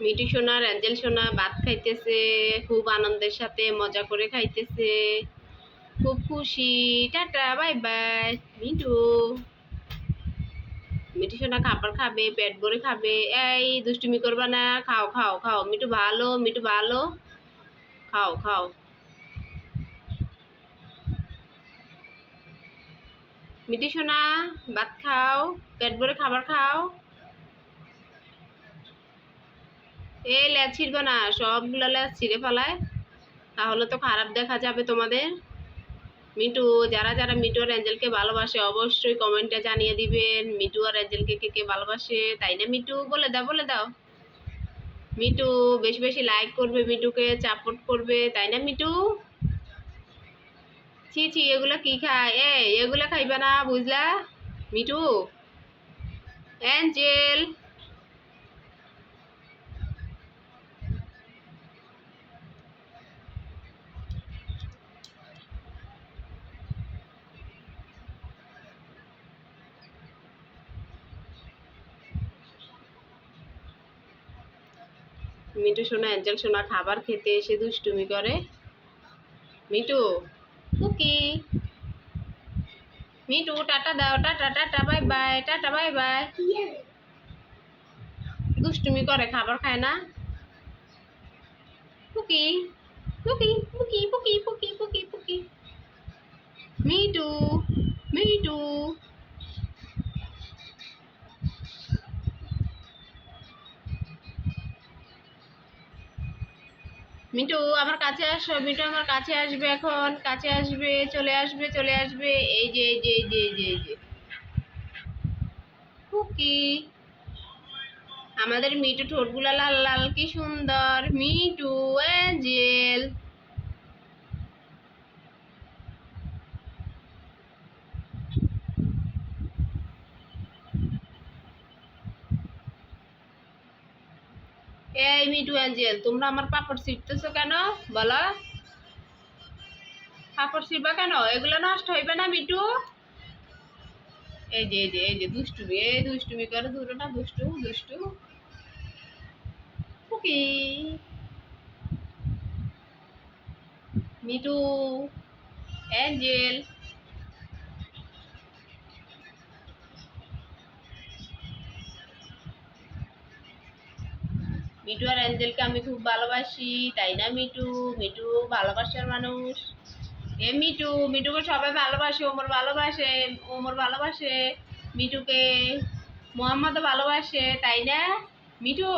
Me too সোনা angel সোনা, ভাত খাইতেছে, খুব আনন্দের সাথে মজা করে খাইতেছে। খুব খুশি। Tata, bye bye. Mitu Mitu সোনা খাবার খাবে, পেট ভরে খাবে। এই দুষ্টুমি করবা না। খাও খাও খাও। মিটু ভালো মিটু ভালো। খাও খাও। মিটু সোনা, ভাত খাও, পেট ভরে খাবার খাও। এই ল্যাচ ছিড়বে না সবগুলো ল্যাচ ছিঁড়ে ফেলায়। তাহলে তো খারাপ দেখা যাবে তোমাদের। মিটু যারা যারা মিটু আর অ্যাঞ্জেলকে ভালোবাসে, অবশ্যই কমেন্টে জানিয়ে দিবেন মিটু আর অ্যাঞ্জেলকে কে কে ভালোবাসে। তাই না মিটু বলে দাও বলে দাও। মিটু বেশি বেশি লাইক করবে মিটুকে সাপোর্ট করবে। তাই না মিটু ছি ছি, এগুলো কি খায়? এ এগুলো খাইবে না, বুঝলা? মিটু অ্যাঞ্জেল? মিটু সোনা অ্যাঞ্জেল সোনা খাবার খেতে এসে দুষ্টুমি করে। মিটু, কুকি। মিটু, টাটা দাও, tata tata, bye bye, tata, bye bye. দুষ্টুমি করে, খাবার খায় না। পুকি পুকি পুকি পুকি পুকি মিটু মিটু। মিটু আমার কাছে আসো মিটু আমার কাছে আসবে এখন, কাছে আসবে, চলে আসবে চলে আসবে, এই যে এই যে এই যে এই যে এই যে। কুকি। আমাদের মিটু ঠোঁটগুলা লাল লাল, কি সুন্দর। মিটু অ্যাঞ্জেল এই মিটু অ্যাঞ্জেল তোমরা আমার পাপড় ছিটতেছো কেন? বলো। পাপড় ছিটবা কেন? এগুলো নষ্ট হইবে না মিটু এই যে এই যে এই যে, দুষ্টুমি, এই দুষ্টুমি করে দূরে না, দুষ্টু দুষ্টু। মিটু অ্যাঞ্জেল। মিটু আর অ্যাঞ্জেলকে আমি খুব ভালোবাসি, তাই না মিটু মিটু ভালোবাসার মানুষ। এ মিটু মিটুকে সবাই ভালোবাসে, ওমর ভালোবাসে ওমর ভালোবাসে মিটুকে মোহাম্মদও ভালোবাসে, তাই না? মিটু